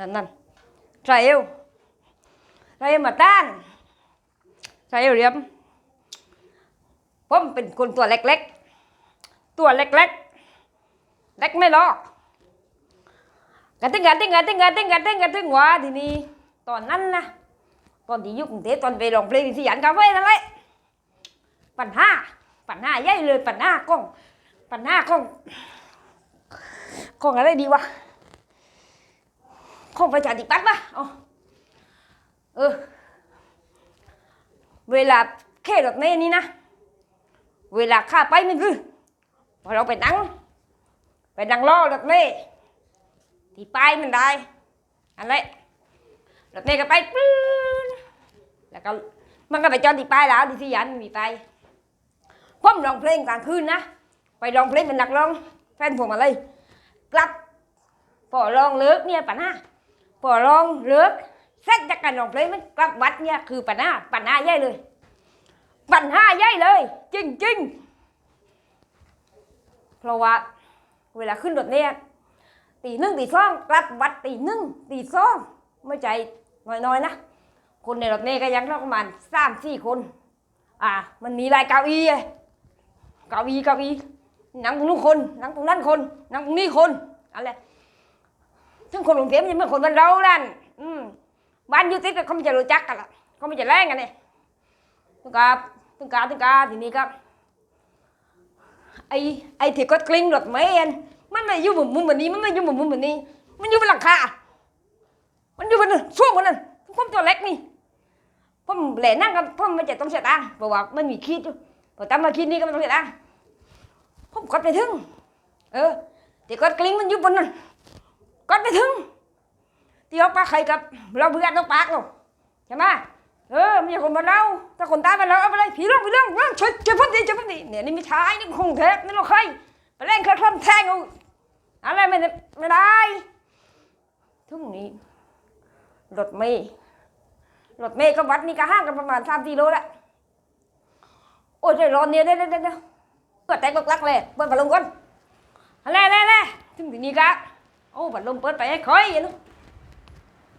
นั่นนั่นใส่เอวใส่เอวมาต้านใส่เอวเรียบผมเป็นคนตัวเล็กๆ ตัวเล็กๆ เล็กไม่หรอกกระตึงกระตึงกระตึงกระตึงกระตึงกระตึงว่าทีนี้ตอนนั้นนะตอนที่ยุคกรุงเทตอนไปร้องเพลงที่ยันคาเฟ่นั่นแหละปัญหาปัญหาใหญ่เลยปัญหาของปัญหาของของอะไรดีวะ ของประชาธิปัตย์ปะเอาเออ เวลาแค่รถเมล์นี่นะ เวลาข้าไปนี่คือพอเราไปนั่ง ไปนั่งรอรถเมล์ที่ป้ายมันได้อันแหละรถเมล์ก็ไปปื้นแล้วก็มันก็ไปจอดที่ป้ายแล้วที่ที่ยันมีไปายผมร้องเพลงกลางคืนนะ ไปร้องเพลงเป็นนักร้อง แฟนผมอะไรกลับพอร้องเลิกเนี่ยปัญหา พอร้องเลิกเสร็จากการร้องเลงมันกลับวัดเนี่ยคือปัญหาปัญหาใหญ่เลยปัญหาใหญ่เลย จริงจริงเพราะว่าเวลาขึ้นรถเนี่ยตีหนึ่งตีสองกลับวัดตีหนึ่งตีสองไม่ใจน้อยๆนะคนในรถเมย์ก็ยังประมาณสามสี่คน อ่า มันมีลายเก้าอี้เก้าอี้เก้าอี้นั่งตรงนู้นคน นั่งตรงนั้นคน นั่งตรงนี้คน อะไร ซึ่งคนกรุงเทพมันไม่เหมือนคนบ้านเราดันอืมบ้านยูติดกันเขาไม่จะรู้จักกันละเขาไม่จะแรงกันเนี่ยตึงกาตึงกาตึงกาทีนี้ก็ไอ้ไอ้ที่กดกลิ้งรถเมล์อันมันไม่อยู่มุมมุมแบบนี้มันไม่อยู่มุมมุมแบบนี้ มันอยู่บนหลังคา มันอยู่บนช่วงบนนั้นผมตัวเล็กนี่ผมแหล่นั่งกับผมไม่จะต้องเสียตังค์เพราะว่ามันมีคิดอยู่พอตามมาคิดนี่ก็ไม่ต้องเสียตังค์ผมกดไปถึง เออที่กดกลิ้งมันอยู่บนนั้น กดไปถึงที่เอาปากใครกับเราเพื่อนเราปากเราใช่ไหมเออไม่ใช่คนบ้านเราถ้าคนตายบ้านเราเอาไปเลยผีเรื่องผีเรื่องเรื่องช่วยช่วยพ้นดีช่วยพ้นดีเนี่ยนี่ไม่ใช่นี่คงเทพนี่เราใครไปเล่นเครื่องคล่ำแทงเอาอะไรไม่ได้ไม่ได้ทุกนี้รถเมย์รถเมย์กับวัดนี่ก็ห่างกันประมาณสามกิโลแหละโอ้ยใจร้อนเนี่ยเด้เด้เด้เด้เปิดแต่กลักเลยเปิดพัดลมก่อนอะไรอะไรอะไรถึงที่นี่ก็ โอ้พัดลมเปิดไปให้คอยอย่างนู้น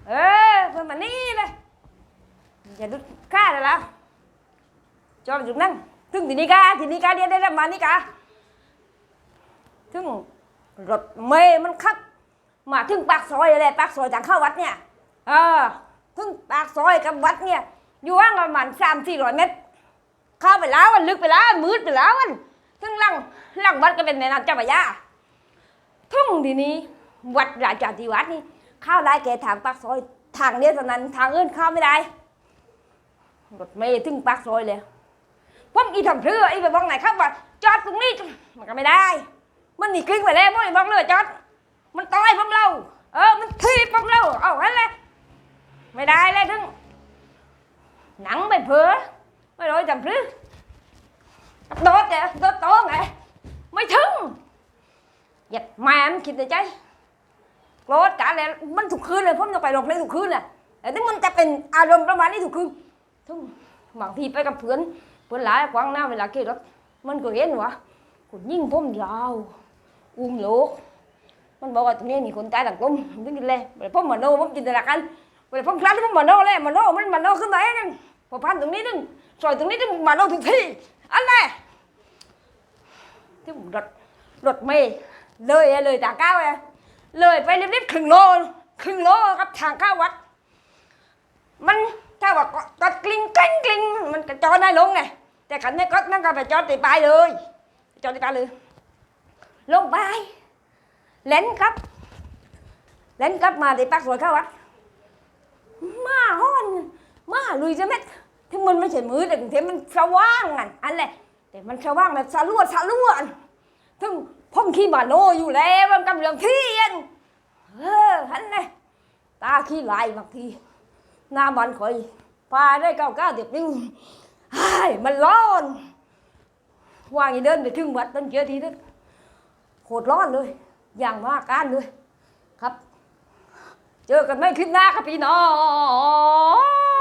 เออเปิดมานี่เลยอย่าดุดค่าเลยแล้วจอดอยู่นั่งถึงที่นี่กาที่นี่กาเดียวได้แล้วมานี่กาถึงรถเมย์มันขับมาถึงปากซอยเลยปากซอยทางเข้าวัดเนี่ยเออถึงปากซอยกับวัดเนี่ยอยู่ห่างประมาณสามสี่ร้อยเมตรเข้าไปแล้วมันลึกไปแล้วมืดไปแล้วมันถึงหลังหลังวัดก็เป็นแม่น้ำเจ้าพระยาทุ่งทีนี้ วัดราชาธิวัดนี่เข้าได้แค่ทางปากซอยทางเดียวเท่านั้นทางอื่นเข้าไม่ได้รถเมย์ถึงปากซอยเลยผมอีทำเพื่ออีไปบอกไหนครับว่าจอดตรงนี้มันก็ไม่ได้ มันหนีกลิ้งไปแล้วไม่บอกเลยจอด มันต่อยผมเราเออมันทีบผมเราเอาฮันเลยไม่ได้เลยถึงหนังไปเพื่อไม่รู้ทำเพื่อโดดเนี่ยโดดโตไงไม่ถึงหยัดแม่มันคิดในใจ โกรธกันเลยมันถูกคืนเลยผมต้องไปลงเพลงถูกคืนเลยแต่ที่มันจะเป็นอารมณ์ประมาณนี้ถูกคืนทุ่งบางทีไปกับเพื่อนเพื่อนหลายกวางหน้าเวลาขี่รถมันก็เห็นว่าคนยิ่งผมยาวอุ้มโลกมันบอกว่าตรงนี้มีคนตายต่างกลมผมถึงกินเลยเวลาผมมาโนผมจินตนาการเวลาผมคลาดผมมาโนเลยมาโนมันมาโนขึ้นไหนนั่นพอพันตรงนี้นึงซอยตรงนี้นึงมาโนถึงที่อันไหนที่ผมรถรถเมย์เลยอะเลยจากเก้าเลย เลยไปเรียบๆครึ่งโลครึ่งโลกับทางเข้าวัด มันถ้าว่าก็กลิ้งกลิ้งกลิ้งมันก็จอดได้ลงไงแต่ขันนี้ก็นั่นก็ไปจอดตีปลายเลยจอดตีปลายเลย ลงไปเล่นครับเล่นครับมาที่ปากสวยเข้าวัดมาฮ้อนมาลุยจะเม็ดที่มันไม่ใช่มือแต่กรุงมันสว่างอันอันแหละแต่มันสว่างแบบสะลวดสะลวดถึงพ่ม ขี้บาโนอยู่แล้วมันกำลังที่อันเออหันเลยตาขี้ลายบางทีหน้ามันคอยพาได้เก้าเก้าเดียบนิ้วไอ้มันร้อนวางอย่างเดินไปถึงวัดต้นเจอทีนึงโคตรร้อนเลย อย่างมากการเลยครับ เจอกันไม่ขึ้นหน้าครับพี่น้อง